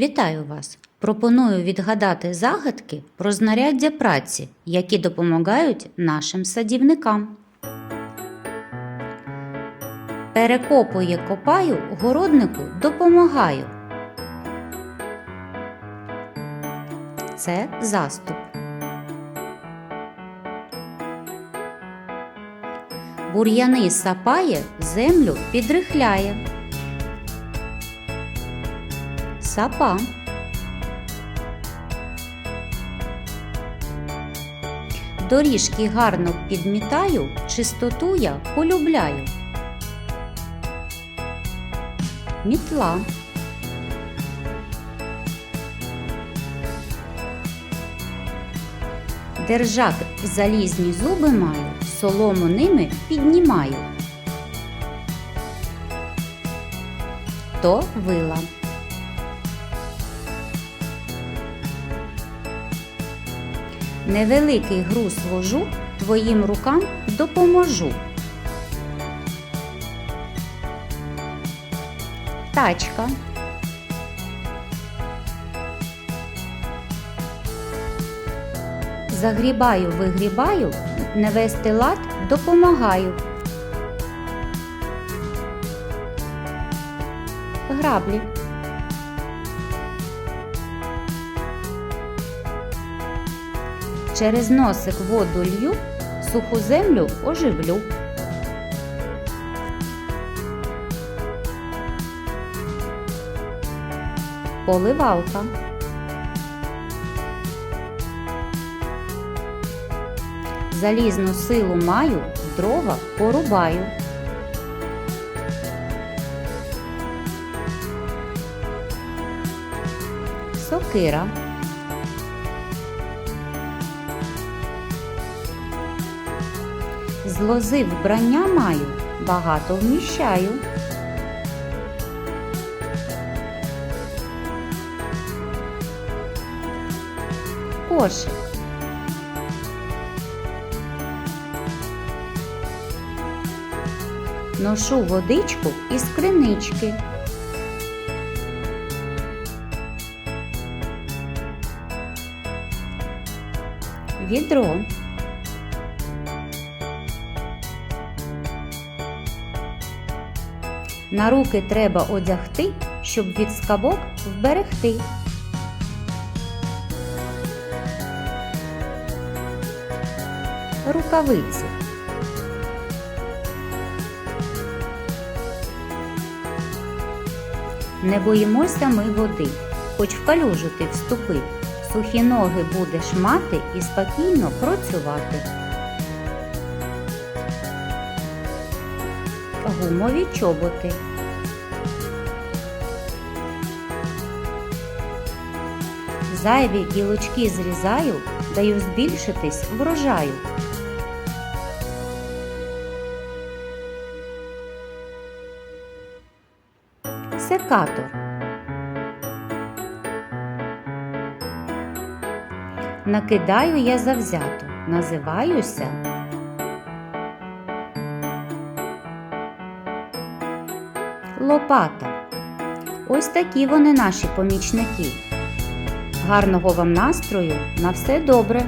Вітаю вас! Пропоную відгадати загадки про знаряддя праці, які допомагають нашим садівникам. Перекопує копаю, городнику допомагаю. Це заступ. Бур'яни сапає, землю підрихляє. Сапа. Доріжки гарно підмітаю, чистоту я полюбляю. Мітла. Держак залізні зуби маю, солому ними піднімаю. То вила. Невеликий груз вожу, твоїм рукам допоможу. Тачка. Загрібаю, вигрібаю, навести лад допомагаю. Граблі. Через носик воду лью, суху землю оживлю. Поливалка. Залізну силу маю, дрова порубаю. Сокира. З лози вбрання маю, багато вміщаю. Кошик. Ношу водичку із кринички. Відро. На руки треба одягти, щоб від скабок вберегти. Рукавиці. Не боїмося ми води, хоч в калюжу ти вступи. Сухі ноги будеш мати і спокійно працювати. Гумові чоботи. Зайві гілочки зрізаю, даю збільшитись врожаю. Секатор. Накидаю я завзято, називаюся. Лопата. Ось такі вони наші помічники. Гарного вам настрою, на все добре!